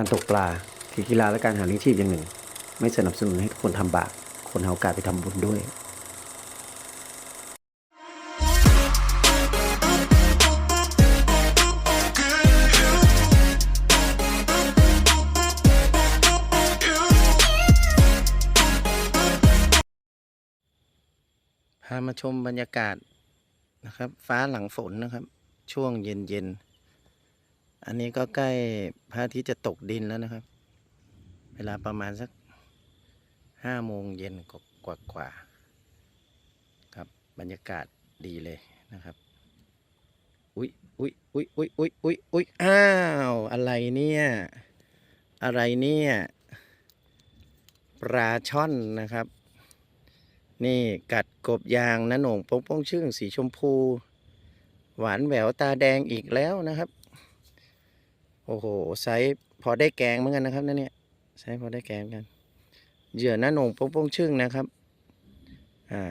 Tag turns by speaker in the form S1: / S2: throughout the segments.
S1: การตกปลาคือกีฬาและการหาเลี้ยงชีพอย่างหนึ่ง ไม่สนับสนุนให้ทุกคนทำบาปคนหาโอกาสไปทำบุญด้วย
S2: พามาชมบรรยากาศนะครับ ฟ้าหลังฝนนะครับ ช่วงเย็นเย็น อันนี้ก็ใกล้พระอาทิตย์จะตกดินแล้วนะครับ เวลาประมาณสักห้าโมงเย็นกว่ากว่าๆครับ บรรยากาศดีเลยนะครับ อุ๊ยอุ๊ยอุ๊ยอุ๊ยอุ๊ยอุ๊ยอุ๊ยอ้าว อะไรเนี่ย อะไรเนี่ย ปลาช่อนนะครับ นี่กัดกบยางนะหนงโป้งโป้งชื่งสีชมพู หวานแหววตาแดงอีกแล้วนะครับ โอ้โหไซส์พอได้แกงเหมือนกันนะครับนั่นเนี่ยไซส์พอได้แกงกัน เหยื่อนะโหนงโป้งโป้งชื่งนะครับ อ่า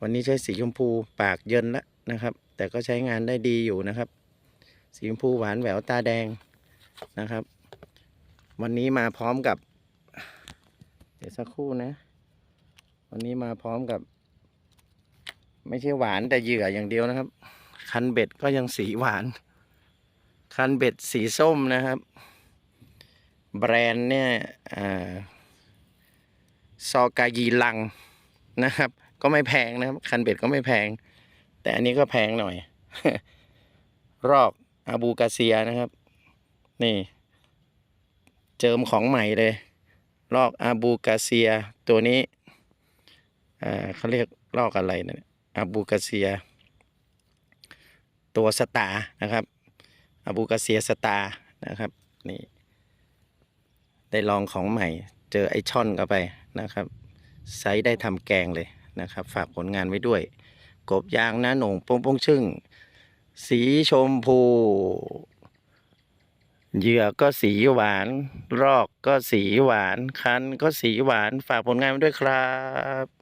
S2: วันนี้ใช้สีชมพูปากเยินล้วนะครับ แต่ก็ใช้งานได้ดีอยู่นะครับ สีชมพูหวานแหววตาแดงนะครับ วันนี้มาพร้อมกับ เดี๋ยวสักครู่นะ วันนี้มาพร้อมกับ ไม่ใช่หวานแต่เหยื่ออย่างเดียวนะครับ คันเบ็ดก็ยังสีหวาน คันเบ็ดสีส้มนะครับ แบรนด์เนี่ยอ่าซอกายีลังนะครับ ก็ไม่แพงนะครับ คันเบ็ดก็ไม่แพง แต่อันนี้ก็แพงหน่อย รอกอาบูกาเซียนะครับ นี่ เจิมของใหม่เลย ลอกอาบูกาเซียตัวนี้อ่าเขาเรียกลอกอะไรนะอาบูกาเซีย ตัวสตาร์นะครับ อบูกาเซียสตานะครับนี่ได้ลองของใหม่ เจอไอช่อนเข้าไปนะครับไซส์ได้ทำแกงเลยนะครับ ฝากผลงานไว้ด้วย กบยางนะหน่งโป้งโป้งชึ่ง สีชมพู เหยื่อก็สีหวาน รอกก็สีหวาน คันก็สีหวาน ฝากผลงานไว้ด้วยครับ